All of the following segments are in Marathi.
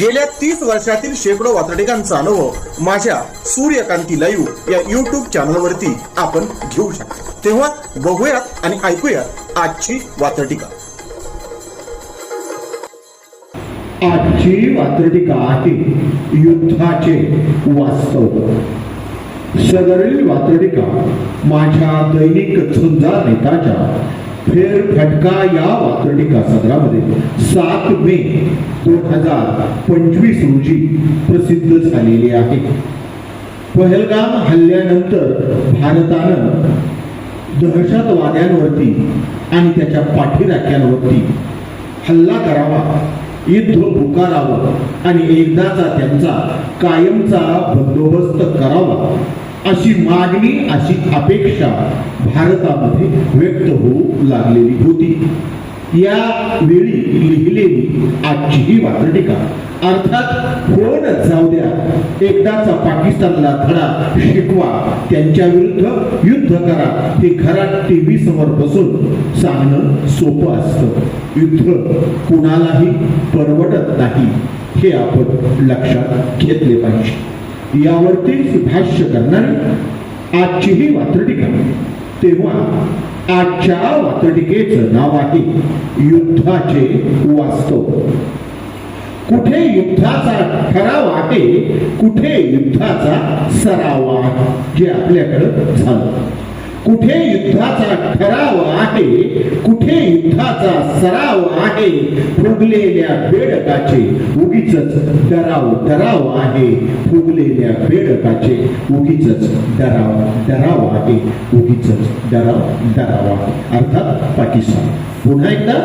गेल्या तीस वर्षातील शेकडो वातडिकांचा अनुभव माझ्या सूर्यकांती लाईव्ह या युट्यूब चॅनलवरती आपण घेऊ शकतो. तेव्हा बघूयात आणि ऐकूयात आजची वातडिका आजची वात्रटिका आहे युद्धाचे वास्तव. सदरील वात्रटिका माझ्या दैनिक झुंजा नेताच्या फेरफटका या वात्रटिका सदरामध्ये. सात मे दोन हजार पंचवीस रोजी प्रसिद्ध झालेली आहे. पहलगाम हल्ल्यानंतर भारतानं दहशतवाद्यांवरती आणि त्याच्या पाठीराख्यांवरती हल्ला करावा युद्ध पुकारावं आणि एकदाचा त्यांचा कायमचा बंदोबस्त करावा अशी मागणी अशी अपेक्षा भारतामध्ये व्यक्त होऊ लागलेली होती. या वेळी लिहिलेली आजची ही वात्रटिका अर्थात कोण जाऊ द्या एकदाचा पाकिस्तानला धडा शिकवा त्यांच्या विरुद्ध युद्ध करा हे घरात टीव्ही समोर बसून सांगणं सोपं असतं. युद्ध कुणालाही परवडत नाही हे आपण लक्षात घेतले पाहिजे. यावरतीच भाष्य करणारी आजची ही वात्रटिका. तेव्हा आजच्या वात्रटिकेचं नाव आहे युद्धाचे वास्तव. कुठे युद्धाचा ठराव आहे कुठे युद्धाचा सराव आहे जे आपल्याकडं झालं. कुठे युद्धाचा ठराव आहे कुठे युद्धाचा सराव आहे फुगलेल्या बेडकाचे उगीच डराव डराव आहे. फुगलेल्या बेडकाचे उगीच डराव डराव आहे. उगीच डराव डराव आहे अर्थात पाकिस्तान. पुन्हा एकदा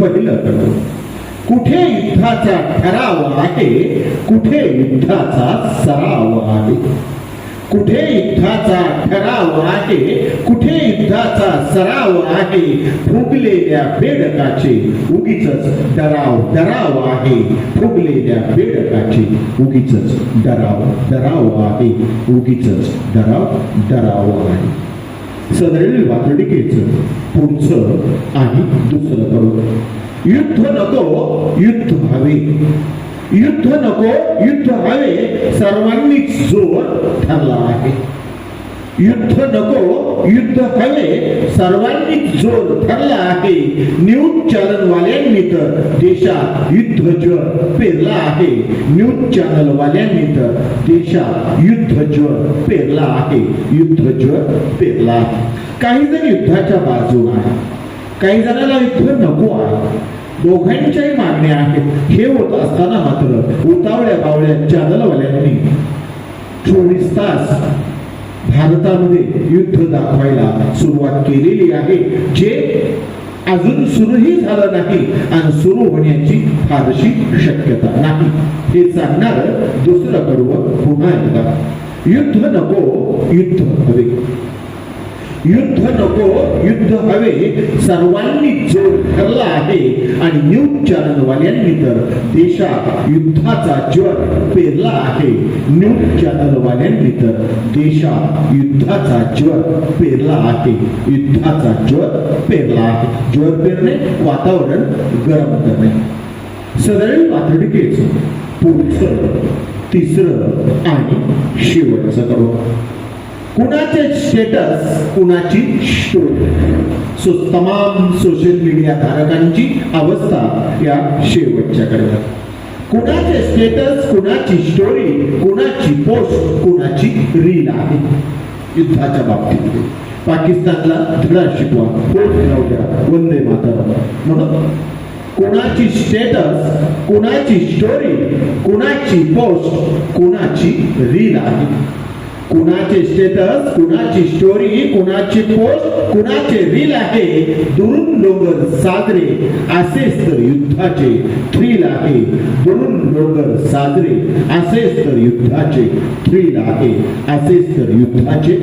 पहिलं करतो कुठे युद्धाचा ठराव आहे कुठे युद्धाचा सराव आहे? कुठे युद्धाचा ठराव आहे? कुठे युद्धाचा सराव आहे? फुगलेल्या बेडकाचे उगीच डराव डराव आहे. फुगलेल्या बेडकाचे उगीच डराव डराव आहे. उगीच डराव डराव आहे. सदरील वातडिकेचं पुढचं आणि दुसरं करू युद्ध नको युद्ध व्हावे. युद्ध नको युद्ध हवे सर्वांनीच जोर ठरला आहे. युद्ध नको युद्ध हवे सर्वांनीच जोर ठरला आहे. न्यूज चॅनल तर देशात युद्ध ज्वर पेरला आहे. न्यूज चॅनलवाल्यांनी तर देशात युद्ध ज्वर पेरला आहे. युद्ध ज्वर पेरला आहे. काही जण युद्धाच्या बाजूला आहे काही जणांना युद्ध नको आहे. दोघांच्याही मागण्या आहेत. हे होत असताना मात्र उतावळ्या बावळ्या जादलवाल्यांनी चोवीस तास भारतामध्ये युद्ध दाखवायला सुरुवात केलेली आहे. जे अजून सुरूही झालं नाही आणि सुरू होण्याची फारशी शक्यता नाही. हे सांगणार दुसरं कडवं पुन्हा एकदा. युद्ध नको युद्ध हवे. युद्ध नको युद्ध हवे सर्वांनी जोर ठरला आहे. आणि न्यूज चॅनलवाल्यांनी तर देशात युद्धाचा ज्वर पेरला आहे. न्यूज चॅनलवाल्यांनी तर देशात युद्धाचा ज्वर पेरला आहे. युद्धाचा ज्वर पेरला आहे. ज्वर पेरणे वातावरण गरम करणे. सदैव वातडिकेचं पुढचं तिसरं आणि शेवटचं करू. कुणाचे स्टेटस कुणाची स्टोरी सो तमाम सोशल मीडिया धारकांची अवस्था या शेवटच्या करतात कुणाचे स्टेटस कुणाची स्टोरी कुणाची पोस्ट कुणाची रील आहे? युद्धाच्या बाबतीत पाकिस्तानला धडा शिकवा. पोट फिरवू द्या वंदे मातरम. म्हणून कुणाची स्टेटस कुणाची स्टोरी कुणाची पोस्ट कुणाची रील आहे? कुणाचे स्टेटस कुणाची स्टोरी कुणाची पोस्ट कुणाचे रील आहे दुरून डोंगर साजरे. असेच तर युद्धाचे थ्रिल आहे. दुरून डोंगर साजरे. असेच तर युद्धाचे थ्रिल आहे. असेच तर युद्धाचे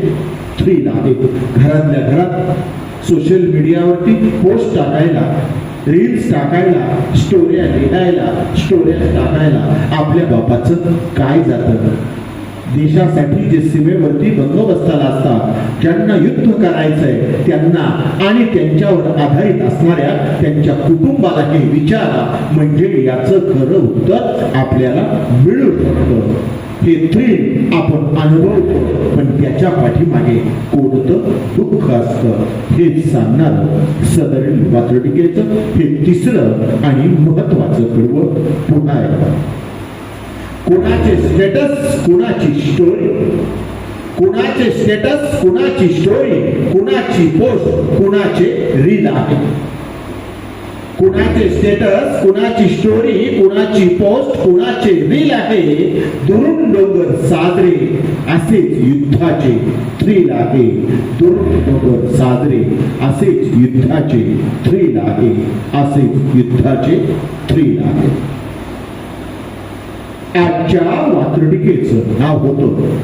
थ्रिल आहे. घरातल्या घरात सोशल मीडियावरती पोस्ट टाकायला रील्स टाकायला स्टोऱ्या लिहायला स्टोऱ्या टाकायला आपल्या बापाचं काय जातं? देशासाठी जे सीमेवरती बंदोबस्ताला असतात ज्यांना युद्ध करायचंय त्यांना आणि त्यांच्यावर आधारित असणाऱ्या त्यांच्या कुटुंबालाही विचारा. म्हणजे याचं खरं उत्तर आपल्याला मिळू शकतं हे थ्रिल आपण अनुभवतो पण त्याच्या पाठीमागे कोणतं दुःख असतं हे सांगणार सदरील वात्रटिकेचं हे तिसरं आणि महत्वाचं कडवं पुन्हा एकदा. कुणाचे स्टेटस कुणाची स्टोरी कुणाचे स्टेटस कुणाची स्टोरी कुणाची पोस्ट कुणाचे रील आहे कुणाचे स्टेटस कुणाची स्टोरी कुणाची पोस्ट कुणाचे रील आहे? दुरून डोंगर साजरे, असेच युद्धाचे थ्रिल आहे. दुरून डोंगर साजरे, असेच युद्धाचे थ्रिल आहे. असेच युद्धाचे थ्रिल आहे. आजच्या वात्रटिकेचं नाव होतं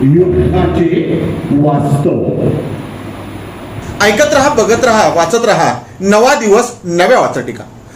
युद्धाचे वास्तव. ऐकत रहा बघत रहा वाचत रहा. नवा दिवस नव्या वाचटिका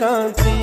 कांसी